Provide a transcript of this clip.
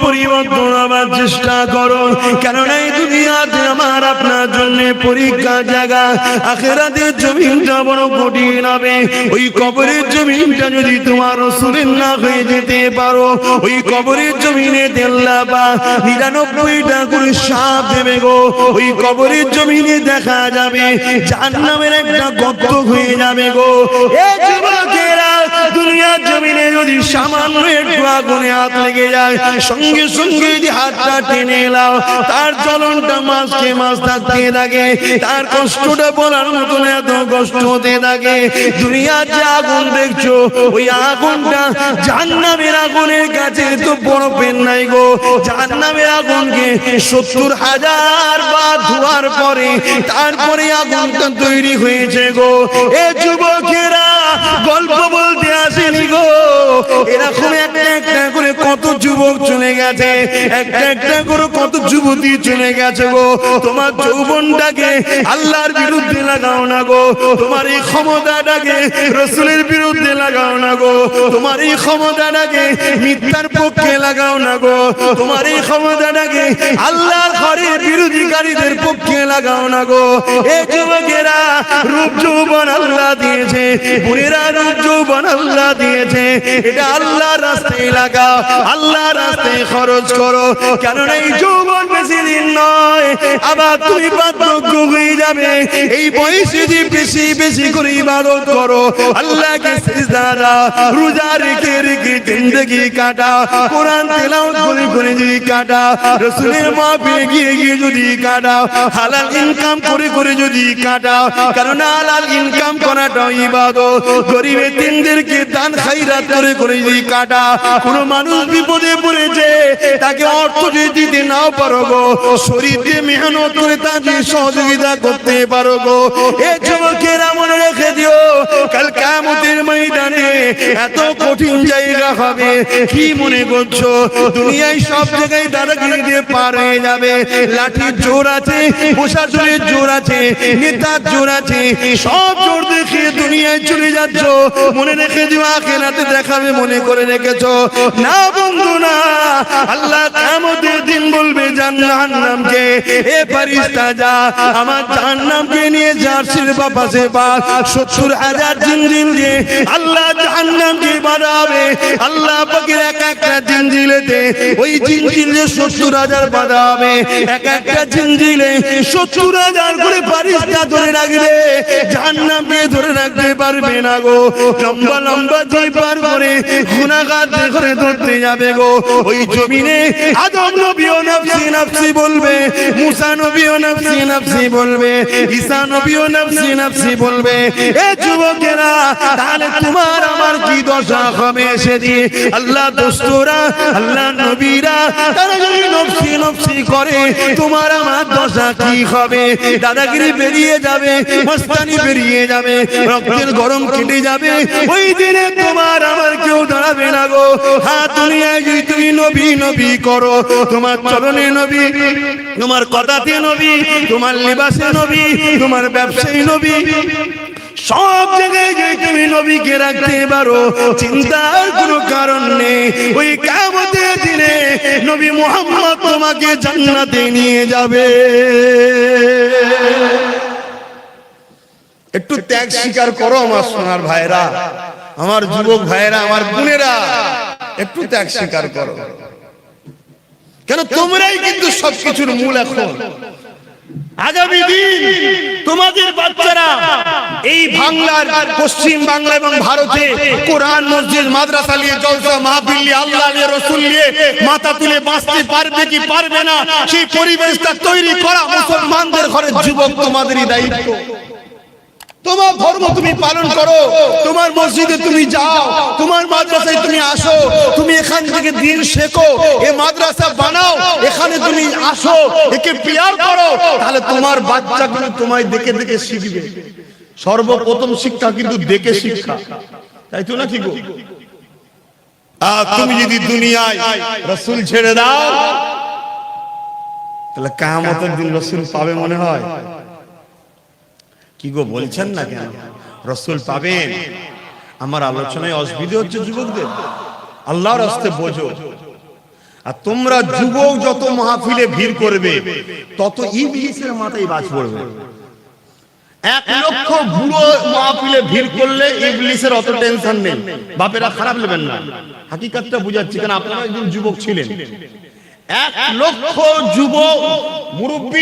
পরিবর্তন চেষ্টা করো। কেননা আমার আপনার জন্য পরীক্ষা জায়গা। বড় কঠিন হবে। ওই কবরের জমিনটা যদি তোমার রসুলের না হয়ে যেতে পারো, ওই কবরের জমিনে তেল্লা বা নিরানব্বইটা করে সাপ দেবে গো। ওই কবরের জমিনে দেখা যাবে, জাহান্নামের একটা গর্ত হয়ে যাবে গো। দুনিয়ার জমিনে যদি সামান্য একটু আগুনে হাত লেগে যায়, সঙ্গে সঙ্গে যদি হাতটা টেনে এলাও তার চলনটা মাসকে মাস থাকতে থাকে, তার কষ্টটা বলার মতন এত কষ্ট হতে থাকে। যে আগুন দেখছ, ওই আগুনটা আগুনের কাছে তো নাই গো। আগুনকে সত্তর হাজার বা ধোয়ার পরে, তারপরে আগুনটা তৈরি হয়েছে গো। এ যুবকেরা এরকম একটা একটা করে কত যুবক চলে গেছে একটা একটা করে কত যুবতী চলে গেছে গো। তোমার যৌবনটাকে আল্লাহর বিরুদ্ধে লাগাও না গো, তোমার এই ক্ষমতাটাকে রসুলের বিরুদ্ধে লাগাও না গো, তোমার এই ক্ষমতাটাকে মিথ্যার পক্ষে লাগাও না গো, তোমার এই ক্ষমতাটাকে আল্লাহর ঘরের বিরোধীকারীদের পক্ষে লাগাও না গো। এ যুবকেরা, রূপ যৌবন আল্লাহ দিয়েছে বুড়েরা রূপ যৌবন আল্লাহ দিয়েছে। এটা আল্লাহ রাস্তায় লাগাও আল্লাহ রাস্তায় খরচ করো। কেননা এই যৌবন বেশি দিন নয়, আবার তুমি বার্ধক্য হয়ে যাবে। এই বয়সে যে বেশি বেশি করে ইবাদত করো, আল্লাহকে সিজদারা রোজা রেখে রেখে জিন্দগি কাটা, কোরআন তেলাওয়াত করে করে যদি কাটা, রসুলের মাহফিলে গিয়ে গিয়ে যদি কাটা, হালাল ইনকাম করে করে যদি কাটা কারণ হালাল ইনকাম করাটা ইবাদত। গরিবের দিনদেরকে দান খাইরাত করে করে যদি কাটা, কোন মানুষ বিপদে পড়েছে, তাকে অর্থ যদি নাও পারো গো শরীর দিয়ে মেহনত করে তাকে সহযোগিতা করতে পারো গো। এ যুবকেরা মনে রেখে দিও, কাল কামতের ময়দানে এত কঠিন জায়গা হবে, কি মনে করছ? দুনিয়ায় সব জায়গায় দাদাগিরি দিয়ে পার হয়ে যাবে। লাঠির জোর আছে প্রশাসনের জোর আছে, নেতার জোর আছে, সব জোর দেখে দুনিয়ায় চলে যাচ্ছ। মনে রেখে দিও আখেরাতে দেখাবে, মনে করে রেখেছো। না বন্ধু, না। আল্লাহ কামতের দিন বলবে জাহান্নামকে এ ফারিস্তা যা। আমার জাহান্নামকে নিয়ে জার্সির বাপাসে পা। সত্তর হাজার জিনজিল দিয়ে আল্লাহ জাহান্নামকে বাড়াবে। আল্লাহ পাকের এক একটা জিনজিলেতে ওই দিন জিনজিলে সত্তর হাজার বাধা হবে এক একটা জিনজিলে সত্তর হাজার করে ফারিস্তা ধরে রাখবে। জাহান্নামকে ধরে রাখতে পারবে না গো। লম্বা লম্বা দুই পার করে গুনাহগার করে ধরতে যাবে গো। ওই জমিনে আদম নবীও নফসি নফসি বলবে, মুসা নবীও নফসি নফসি বলবে, ঈসা নবীও নফসি নফসি বলবে। এ যুবকেরা, তাহলে তোমার আমার কি দশা হবে সেদিন? আল্লাহ দোস্তরা, আল্লাহ নবীরা, তারা যদি নফসি নফসি করে, তোমার আমার দশা কি হবে? দাদাগিরি বেরিয়ে যাবে, মস্তানি বেরিয়ে যাবে রক্তের গরম কেটে যাবে। ওই দিনে তোমার আমার কেউ দাঁড়াবে না গো। হাত যদি তুমি নবী নবী করো, তোমার চরণে নবী, তোমার কথাতে নবী, তোমার লিবাসে নবী, তোমার ব্যবসায়ী নবী, সব জায়গায় যে তুমি নবীকে রাখতে পারো, চিন্তার কোনো কারণ নেই। ওই কামতের দিনে নবী মোহাম্মদ তোমাকে জান্নাতে নিয়ে যাবে। একটু ত্যাগ স্বীকার করো আমার সোনার ভাইরা, আমার যুবক ভাইরা, আমার বোনেরা, একটু ত্যাগ স্বীকার করো। কেন তোমরাই কিন্তু সবকিছুর মূল এখন। আগামী দিন তোমাদের বাচ্চারা এই বাংলার, পশ্চিম বাংলা এবং ভারতে কোরআন, মসজিদ, মাদ্রাসা নিয়ে, জলসা, মাহফিল নিয়ে, আল্লাহ নিয়ে, রসুল নিয়ে মাথা তুলে বাঁচতে পারবে কি পারবে না, সেই পরিবেশটা তৈরি করা মুসলমানদের ঘরের যুবক তোমাদেরই দায়িত্ব। তোমার ধর্ম তুমি পালন করো। তোমার মসজিদে তুমি যাও। তোমার মাদ্রাসায় তুমি আসো। তুমি এখান থেকে দিন শেখো। এ মাদ্রাসা বানাও। এখানে তুমি আসো। একে পিয়ার করো। তাহলে তোমার বাচ্চাগুলো তোমায় দেখে দেখে শিখবে। সর্বপ্রথম শিক্ষা কিন্তু দেখে শিক্ষা। তাই তো নাকি গো আর তুমি যদি দুনিয়ায় রসুল ছেড়ে দাও, তাহলে কামতের দিন রসুল পাবে মনে হয়। কি গো বলছেন না কেন? রসুল পাবেন। আমার আলোচনায় অসুবিধে হচ্ছে যুবকদের। আল্লাহর রাস্তে বোঝো। আর তোমরা যুবক যত মাহফিলে ভিড় করবে, তত ইবলিসের মাথায় বাজ পড়বে। এক লক্ষ বুড়ো মাহফিলে ভিড় করলে ইবলিসের অত টেনশন নেই। বাপেরা খারাপ নেবেন না। হাকিকাতটা বুঝাচ্ছি কারণ আপনারা একজন যুবক ছিলেন। এক লক্ষ যুবক মুরব্বী